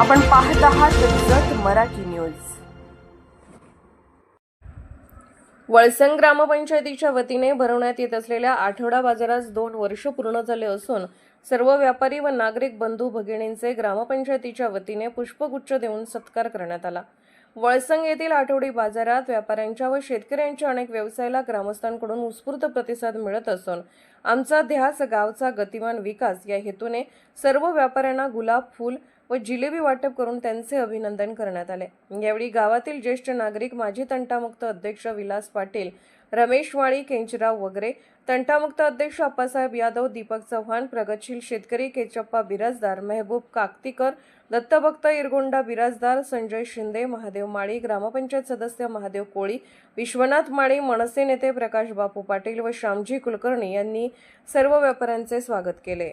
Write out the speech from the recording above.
आपण पाहत आहात जत मराठी न्यूज. वळसंग ग्रामपंचायतीच्या वतीने भरवण्यात येत असलेल्या आठवडा बाजारास दोन वर्ष पूर्ण झाले असून सर्व व्यापारी व नागरिक बंधू भगिनींचे ग्रामपंचायतीच्या वतीने पुष्पगुच्छ देऊन सत्कार करण्यात आला. वळसंग येथील आठवडी बाजारात व्यापाऱ्यांच्या व शेतकऱ्यांच्या अनेक व्यवसायाला ग्रामस्थांकडून उत्स्फूर्त प्रतिसाद मिळत असून आमचा ध्यास गावचा गतिमान विकास या हेतूने सर्व व्यापाऱ्यांना गुलाब फूल व जिलेबी वाटप करून त्यांचे अभिनंदन करण्यात आले. यावेळी गावातील ज्येष्ठ नागरिक माजी तंटामुक्त अध्यक्ष विलास पाटील रमेश माळी केंचराव वगैरे तंटामुक्त अध्यक्ष अप्पासाहेब यादव दीपक चव्हाण प्रगतशील शेतकरी केचप्पा बिराजदार मेहबूब काकतीकर दत्तभक्त इरगोंडा बिराजदार संजय शिंदे महादेव माळी ग्रामपंचायत सदस्य महादेव कोळी विश्वनाथ माळी मनसे नेते प्रकाश बापू पाटील व श्यामजी कुलकर्णी यांनी सर्व व्यापाऱ्यांचे स्वागत केले.